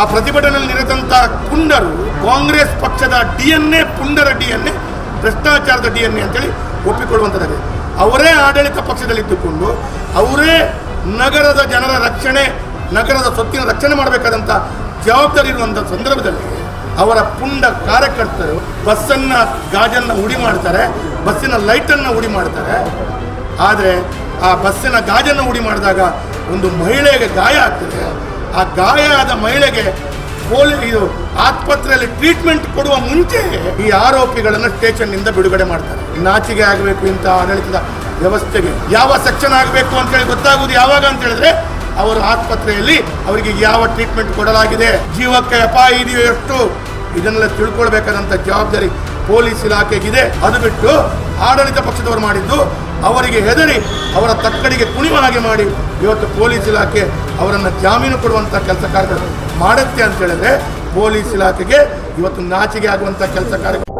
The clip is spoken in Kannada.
ಆ ಪ್ರತಿಭಟನೆಯಲ್ಲಿ ನಿರತಂತ ಪುಂಡರು ಕಾಂಗ್ರೆಸ್ ಪಕ್ಷದ ಡಿ ಎನ್ ಎ ಪುಂಡರ ಡಿ ಎನ್ ಎ ಭ್ರಷ್ಟಾಚಾರದ ಡಿ ಎನ್ ಎ ಅಂತೇಳಿ ಒಪ್ಪಿಕೊಳ್ಳುವಂಥದ್ದಾಗಿದೆ ಅವರೇ ಆಡಳಿತ ಪಕ್ಷದಲ್ಲಿದ್ದುಕೊಂಡು ಅವರೇ ನಗರದ ಜನರ ರಕ್ಷಣೆ, ನಗರದ ಸ್ವತ್ತಿನ ರಕ್ಷಣೆ ಮಾಡಬೇಕಾದಂಥ ಜವಾಬ್ದಾರಿ ಇರುವಂಥ ಸಂದರ್ಭದಲ್ಲಿ ಅವರ ಪುಂಡ ಕಾರ್ಯಕರ್ತರು ಬಸ್ಸನ್ನು, ಗಾಜನ್ನು ಉಡಿ ಮಾಡ್ತಾರೆ, ಬಸ್ಸಿನ ಲೈಟನ್ನು ಉಡಿ ಮಾಡ್ತಾರೆ. ಆದರೆ ಆ ಬಸ್ಸಿನ ಗಾಜನ್ನು ಉಡಿ ಮಾಡಿದಾಗ ಒಂದು ಮಹಿಳೆಗೆ ಗಾಯ ಆಗ್ತದೆ. ಆ ಗಾಯ ಆದ ಮಹಿಳೆಗೆ ಪೊಲೀ, ಇದು ಆಸ್ಪತ್ರೆಯಲ್ಲಿ ಟ್ರೀಟ್ಮೆಂಟ್ ಕೊಡುವ ಮುಂಚೆ ಈ ಆರೋಪಿಗಳನ್ನು ಸ್ಟೇಷನ್ನಿಂದ ಬಿಡುಗಡೆ ಮಾಡ್ತಾರೆ. ನಾಚಿಗೆ ಆಗಬೇಕು ಇಂಥ ಆಡಳಿತದ ವ್ಯವಸ್ಥೆಗೆ ಯಾವ ಸೆಕ್ಷನ್ ಆಗಬೇಕು ಅಂತೇಳಿ ಗೊತ್ತಾಗುವುದು ಯಾವಾಗ ಅಂತ ಹೇಳಿದ್ರೆ ಅವರು ಆಸ್ಪತ್ರೆಯಲ್ಲಿ ಅವರಿಗೆ ಯಾವ ಟ್ರೀಟ್ಮೆಂಟ್ ಕೊಡಲಾಗಿದೆ, ಜೀವಕ್ಕೆ ಅಪಾಯ ಇದೆಯೋ ಎಷ್ಟು ಇದನ್ನೆಲ್ಲ ತಿಳ್ಕೊಳ್ಬೇಕಾದಂಥ ಜವಾಬ್ದಾರಿ ಪೊಲೀಸ್ ಇಲಾಖೆಗಿದೆ. ಅದು ಬಿಟ್ಟು ಆಡಳಿತ ಪಕ್ಷದವರು ಮಾಡಿದ್ದು ಅವರಿಗೆ ಹೆದರಿ ಅವರ ತಕ್ಕಡಿಗೆ ಕುಣಿವ ಹಾಗೆ ಮಾಡಿ ಇವತ್ತು ಪೊಲೀಸ್ ಇಲಾಖೆ ಅವರನ್ನು ಜಾಮೀನು ಕೊಡುವಂಥ ಕೆಲಸ ಕಾರ್ಯಗಳು ಮಾಡುತ್ತೆ ಅಂತ ಹೇಳಿದ್ರೆ ಪೊಲೀಸ್ ಇಲಾಖೆಗೆ ಇವತ್ತು ನಾಚಿಗೆ ಆಗುವಂಥ ಕೆಲಸ ಕಾರ್ಯ